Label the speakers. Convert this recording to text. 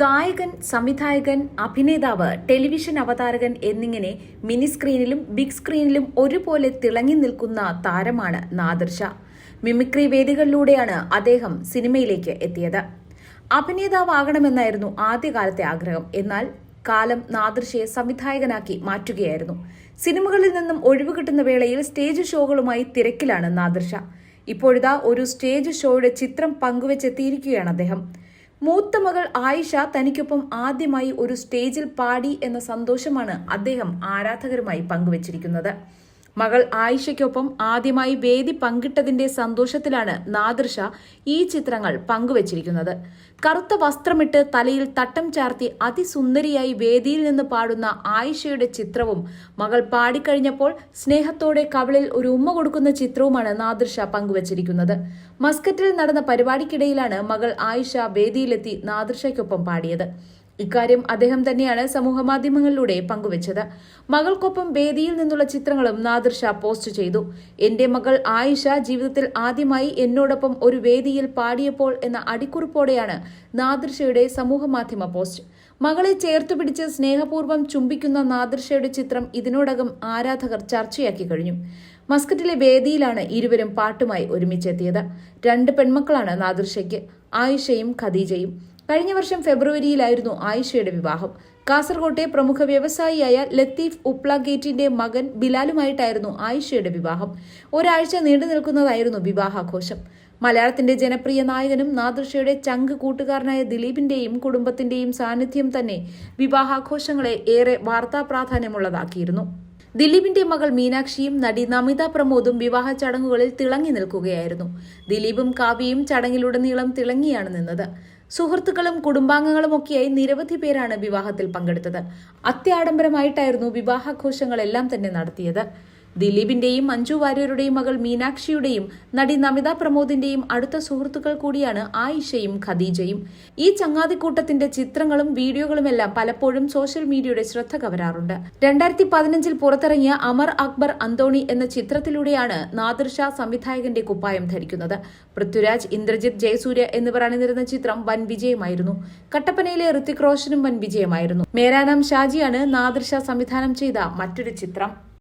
Speaker 1: ഗായകൻ സംവിധായകൻ അഭിനേതാവ് ടെലിവിഷൻ അവതാരകൻ എന്നിങ്ങനെ മിനി സ്ക്രീനിലും ബിഗ് സ്ക്രീനിലും ഒരുപോലെ തിളങ്ങി നിൽക്കുന്ന താരമാണ് നാദർഷ. മിമിക്രി വേദികളിലൂടെയാണ് അദ്ദേഹം സിനിമയിലേക്ക് എത്തിയത്. അഭിനേതാവാകണമെന്നായിരുന്നു ആദ്യകാലത്തെ ആഗ്രഹം. എന്നാൽ കാലം നാദൃശയെ സംവിധായകനാക്കി മാറ്റുകയായിരുന്നു. സിനിമകളിൽ നിന്നും ഒഴിവ് കിട്ടുന്ന വേളയിൽ സ്റ്റേജ് ഷോകളുമായി തിരക്കിലാണ് നാദൃശ ഇപ്പോഴിതാ ഒരു സ്റ്റേജ് ഷോയുടെ ചിത്രം പങ്കുവെച്ചെത്തിയിരിക്കുകയാണ് അദ്ദേഹം. മൂത്ത മകൾ ആയിഷ തനിക്കൊപ്പം ആദ്യമായി ഒരു സ്റ്റേജിൽ പാടി എന്ന സന്തോഷമാണ് അദ്ദേഹം ആരാധകരുമായി പങ്കുവച്ചിരിക്കുന്നത്. മകൾ ആയിഷയ്ക്കൊപ്പം ആദ്യമായി വേദി പങ്കിട്ടതിന്റെ സന്തോഷത്തിലാണ് നാദർഷ ഈ ചിത്രങ്ങൾ പങ്കുവച്ചിരിക്കുന്നത്. കറുത്ത വസ്ത്രമിട്ട് തലയിൽ തട്ടം ചാർത്തി അതിസുന്ദരിയായി വേദിയിൽ നിന്ന് പാടുന്ന ആയിഷയുടെ ചിത്രവും മകൾ പാടിക്കഴിഞ്ഞപ്പോൾ സ്നേഹത്തോടെ കവളിൽ ഒരു ഉമ്മ കൊടുക്കുന്ന ചിത്രവുമാണ് നാദർഷ പങ്കുവച്ചിരിക്കുന്നത്. മസ്കറ്റിൽ നടന്ന പരിപാടിക്കിടയിലാണ് മകൾ ആയിഷ വേദിയിലെത്തി നാദർഷയ്ക്കൊപ്പം പാടിയത്. ഇക്കാര്യം അദ്ദേഹം തന്നെയാണ് സമൂഹമാധ്യമങ്ങളിലൂടെ പങ്കുവച്ചത്. മകൾക്കൊപ്പം വേദിയിൽ നിന്നുള്ള ചിത്രങ്ങളും നാദിർഷ പോസ്റ്റ് ചെയ്തു. എന്റെ മകൾ ആയിഷ ജീവിതത്തിൽ ആദ്യമായി എന്നോടൊപ്പം ഒരു വേദിയിൽ പാടിയപ്പോൾ എന്ന അടിക്കുറിപ്പോടെയാണ് നാദിർഷയുടെ സമൂഹ സമൂഹമാധ്യമ പോസ്റ്റ്. മകളെ ചേർത്തു പിടിച്ച് സ്നേഹപൂർവം ചുംബിക്കുന്ന നാദിർഷയുടെ ചിത്രം ഇതിനോടകം ആരാധകർ ചർച്ചയാക്കി കഴിഞ്ഞു. മസ്കറ്റിലെ വേദിയിലാണ് ഇരുവരും പാട്ടുമായി ഒരുമിച്ചെത്തിയത്. രണ്ട് പെൺമക്കളാണ് നാദിർഷയ്ക്ക് ആയിഷയും ഖദീജയും. കഴിഞ്ഞ വർഷം ഫെബ്രുവരിയിലായിരുന്നു ആയിഷയുടെ വിവാഹം. കാസർകോട്ടെ പ്രമുഖ വ്യവസായിയായ ലത്തീഫ് ഉപ്ലാഗേറ്റിന്റെ മകൻ ബിലാലുമായിട്ടായിരുന്നു ആയിഷയുടെ വിവാഹം. ഒരാഴ്ച നീണ്ടു നിൽക്കുന്നതായിരുന്നു വിവാഹാഘോഷം. മലയാളത്തിന്റെ ജനപ്രിയ നായകനും നാദൃഷയുടെ ചങ്ക് കൂട്ടുകാരനായ ദിലീപിന്റെയും കുടുംബത്തിന്റെയും സാന്നിധ്യം തന്നെ വിവാഹാഘോഷങ്ങളെ ഏറെ വാർത്താ പ്രാധാന്യമുള്ളതാക്കിയിരുന്നു. ദിലീപിന്റെ മകൾ മീനാക്ഷിയും നടി നമിത പ്രമോദും വിവാഹ ചടങ്ങുകളിൽ തിളങ്ങി നിൽക്കുകയായിരുന്നു. ദിലീപും കാവ്യയും ചടങ്ങിലുടനീളം തിളങ്ങിയാണ് നിന്നത്. സുഹൃത്തുക്കളും കുടുംബാംഗങ്ങളുമൊക്കെയായി നിരവധി പേരാണ് വിവാഹത്തിൽ പങ്കെടുത്തത്. അത്യാഡംബരമായിട്ടായിരുന്നു വിവാഹാഘോഷങ്ങളെല്ലാം തന്നെ നടത്തിയത്. ദിലീപിന്റെയും മഞ്ജു വാര്യരുടെയും മകൾ മീനാക്ഷിയുടെയും നടി നമിത പ്രമോദിന്റെയും അടുത്ത സുഹൃത്തുക്കൾ കൂടിയാണ് ആയിഷയും ഖദീജയും. ഈ ചങ്ങാതിക്കൂട്ടത്തിന്റെ ചിത്രങ്ങളും വീഡിയോകളുമെല്ലാം പലപ്പോഴും സോഷ്യൽ മീഡിയയുടെ ശ്രദ്ധ കവരാറുണ്ട്. രണ്ടായിരത്തി പതിനഞ്ചിൽ പുറത്തിറങ്ങിയ അമർ അക്ബർ അന്തോണി എന്ന ചിത്രത്തിലൂടെയാണ് നാദിർഷ സംവിധായകന്റെ കുപ്പായം ധരിക്കുന്നത്. പൃഥ്വിരാജ് ഇന്ദ്രജിത്ത് ജയസൂര്യ എന്നിവർ അണിനിരുന്ന ചിത്രം വൻ വിജയമായിരുന്നു. കട്ടപ്പനയിലെ ഋത്തിക് റോഷനും വൻ വിജയമായിരുന്നു. മേരാനാം ഷാജിയാണ് നാദിർഷ സംവിധാനം ചെയ്ത മറ്റൊരു ചിത്രം.